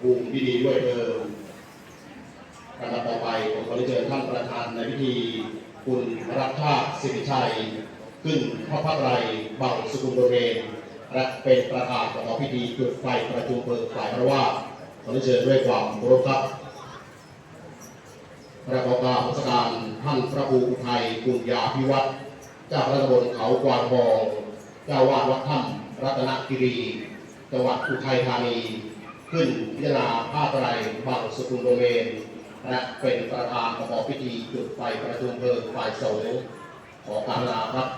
ภูมิพิธีด้วยเดิมลำดับต่อไปผมขอเรียนเชิญท่านประธานในพิธีคุณรักชาติสิริชัย ขึ้นพระพักตรัยเบาสุขุมบริเวณและเป็นประธานประกอบพิธีจุดไฟประชุมเพลิงฝ่ายพระว่าขอเรียนเชิญด้วยความเคารพครับประกอบการราชการท่านพระครูอุทัยกุญญาพิวัตรเจ้าพระตำบลเขากวางทองเจ้าวาดวัดถ้ำรัตนกิรีจังหวัดอุทัยธานี ขึ้นพิจารณาผ้าไตรบังสุขุมโดเมน และเป็นประธานประกอบพิธีจุดไฟประชุมเพลิงฝ่ายสงฆ์ขอการลาครับ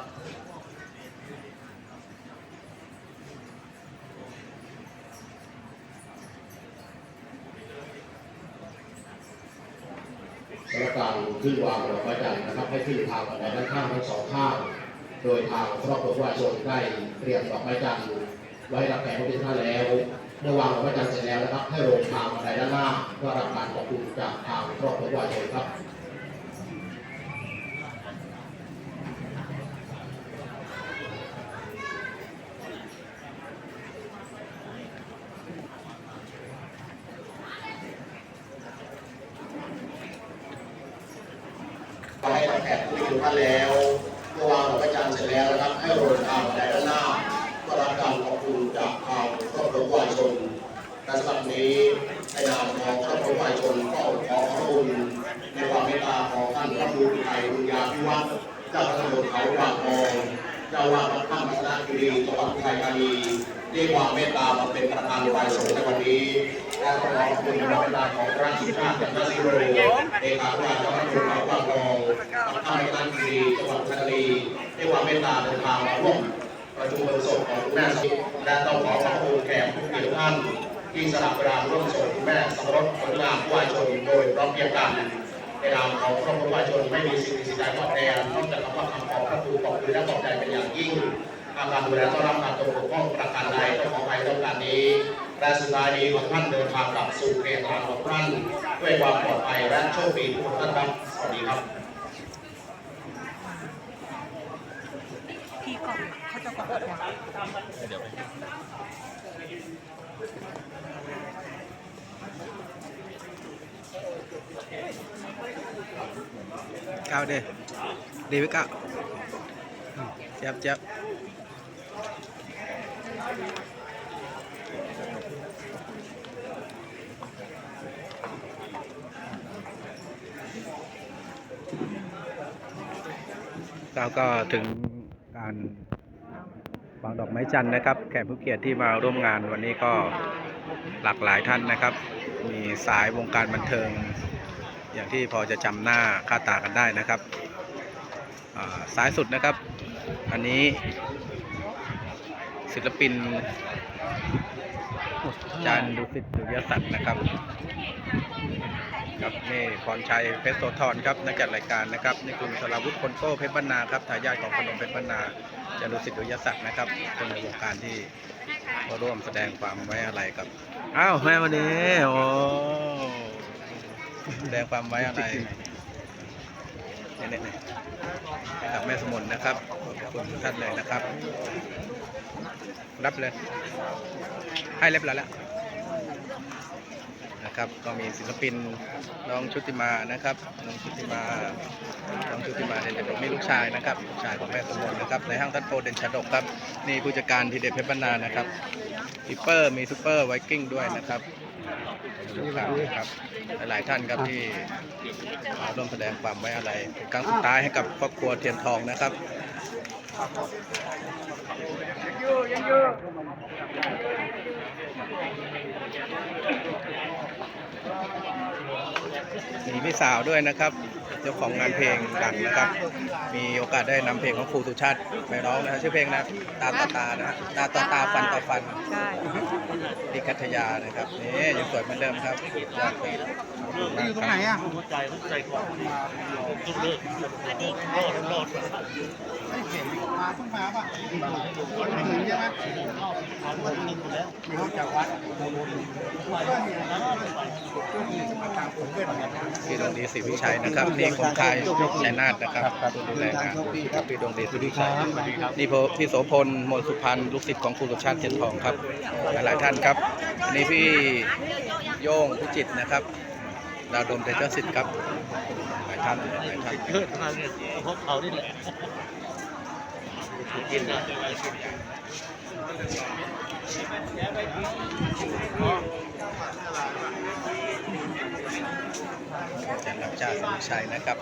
สำหรับการขึ้นวางดอกไม้จันทร์นะครับให้ขึ้นทางบันไดด้านข้างทั้งสองข้าง โดยทางครอบครัววาชนได้เตรียมดอกไม้จันทร์ไว้รับแขกผู้เป็นท่านแล้ว เมื่อวางดอกไม้จันทร์เสร็จแล้วนะครับ ให้ลงทางบันไดด้านล่างเพื่อรับการขอบคุณจากทางครอบครัววาชนครับให้รับแขกผู้มีคุณท่านแล้วเมื่อวางดอกไม้จันทร์เสร็จแล้วนะครับ ให้โรยทางบันไดด้านหน้าเพื่อรับการขอบ คุณจากทางครอบครัววายชนและสำหรับนี้ในนามของครอบครัววายชนก็ขอขอบคุณในความเมตตาของท่านพระครูไทยบุญญาพิวัตรเจ้าพระตำบลเขาวางทองเจ้าวาดวัดถ้ำรัตนกิรีจังหวัดอุทัยธานีด้วยความเมตตามาเป็นประธานวายสงฆ์ในวันนี้และขอขอบคุณในเวลาของพระสุชาติจันทศิโรเอกอัครราชการจังหวัดเขาวางทองทางการคดีจังหวัดชัยบุรีได้ความเมตตาเดินทางมาร่วมประชุมเพลิงศพของคุณแม่สมิท และต้องขอขอบคุณแขกผู้มีทุกท่านที่สละเวลาร่วมส่งแม่สมรสผลงานผู้วาชนโดยพร้อมเพรียงกันในนามของครอบครัววายชนไม่มีสิ่งสิ่งใดตอบแทนนอกจากคำว่าคำขอบพระคุณขอบคุณและขอบใจเป็นอย่างยิ่งอาการดูแลต้อนรับการตรงปกป้องประการใดต้องขอไปต้องการนี้และสุดท้ายนี้ขอท่านเดินทางกลับสู่เขตทางของท่านด้วยความปลอดภัยและโชคดีทุกท่านครับสวัสดีครับ พี่ก่อน เขาจะกดยังก้าวดิดีไว้ก้าวเจ็บเจ็บเราก็ถึงการ วางดอกไม้จันทร์นะครับ แขกผู้เกียรติที่มาร่วมงานวันนี้ก็หลากหลายท่านนะครับ มีสายวงการบันเทิง อย่างที่พอจะจำหน้าค่าตากันได้นะครับอ่ายสุดนะครับ อันนี้ศิลปินจารย์ดุสิตดุยศักดิ์นะครับ ครับนี่พรชัยเพชรโสธรครับนักจัดรายการนะครับนี่คุณสราวุฒิคนโก้เพชรบรรณาครับทายาทของขนมเพชรบรรณา จารย์ดุสิตดุริยศักดิ์นะครับ คนในวงการที่มาร่วมแสดงความไว้อะไรกับ อ้าวแม่วันนี้โอ้แสดงความไว้อะไรเนี่ยเนี่ยให้กับแม่สมุนนะครับขอบคุณทุกท่านเลยนะครับ รับเลย ให้เรียบร้อยแล้ว นะครับ ก็มีศิลปินน้องชุติมานะครับ น้องชุติมา น้องชุติมาเด่นชดกนี่ลูกชายนะครับ ลูกชายของแม่สมุนนะครับ ในห้างทัดโปเด่นชดกครับ นี่ผู้จัดการทีเด็ดเพชรบรรณานะครับฮิปเปอร์มีซูเปอร์ไวกิ้งด้วยนะครับลูกค้าครับ หลายๆท่านครับที่มาร่วมแสดงความไว้อะไรเป็นครั้งสุดท้ายให้กับครอบครัวเทียนทองนะครับ มีพี่สาวด้วยนะครับ เจ้าของงานเพลงดังนะครับ มีโอกาสได้นำเพลงของครูสุชาติไปร้องนะฮะชื่อเพลงนะตาต่อตานะฮะตาต่อตาฟันต่อฟันใช่ที่กัทยานะครับนี่ยังสวยเหมือนเดิมครับยอดเลยอยู่ตรงไหนอะ พี่ดวงดีศรีวิชัยนะครับ นี่คนขายชัยนาทนะครับผู้ดูแลงานครับพี่ดวงดีศรีวิชัยนี่พพี่โสพลมนต์สุพรรณลูกศิษย์ของครูสุชาติเทียนทองครับ หลายๆท่านครับอันนี่พี่โย่งพิจิตรนะครับดาวดมเตเจสิทธิ์ครับหลายท่านหลายท่านเกิดมาเนี่ยพวกเขานี่แหละ กินอาจารย์รับจ่าสมชัยนะครับ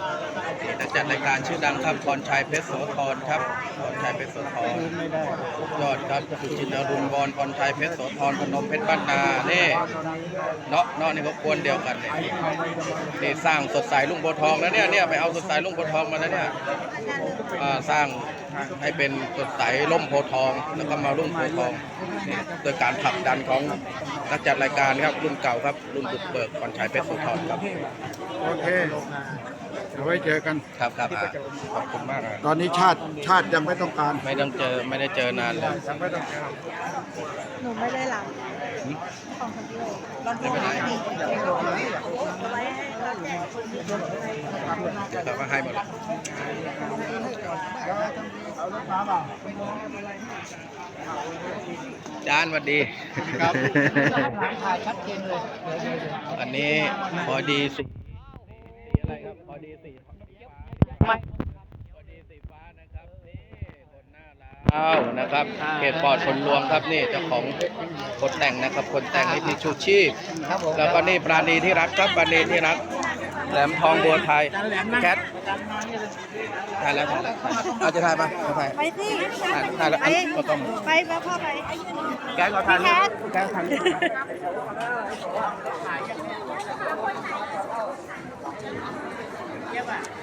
นี่นักจัดรายการชื่อดังครับพรชัยเพชรโสธรครับพรชัยเพชรโสธรยอดครับสุจินอรุณบอลพรชัยเพชรโสธรพนมเพชรบ้านนานี่เนาะเนาะนี่ก็กวนเดียวกันเนี่ยนี่สร้างสดใสลุงโพทองแล้วเนี่ยเนี่ยไปเอาสดใสลุงโพทองมาแล้วเนี่ยสร้าง ให้เป็นสดใสล่มโพธิ์ทอง แล้วก็มารุ่งโพธิ์ทองนี่โดยการผลักดันของนักจัดรายการครับรุ่นเก่าครับ รุ่นบุกเบิกพรชัยเพชรโสธรครับโอเคเอาไว้เจอกันครับครับอะขอบคุณมากอะตอนนี้ชาติชาติยังไม่ต้องการไม่ต้องเจอไม่ได้เจอนานเลยยังไม่ต้องการหนูไม่ได้รับหืมของคนเดียวรอนไม่เป็นไรเอาไว้ให้ เราแจกคนที่คนไทยเดี๋ยวเขาก็ให้หมดเลยจานสวัสดีครับถ่ายชัดเจนเลยอันนี้พอดีสีสีอะไรครับพอดีสีฟ้าพอดีสีฟ้านะครับนี่คนหน้าร้าวนะครับเขตปอดคนรวมครับนี่เจ้าของคนแต่งนะครับ คนแต่งนี่พี่ชูชีพครับผมแล้วก็นี่ปราณีที่รักครับปราณีที่รัก แหลมทองบัวไทยแคทถ่ายแล้วถ่ายแล้วเอาจะถ่ายปะเอาถ่ายไปสิถ่ายถ่ายแล้วอันก็ต้องไปไปพ่อไปแก๊สก็ถ่ายพี่แคทแก๊สถ่าย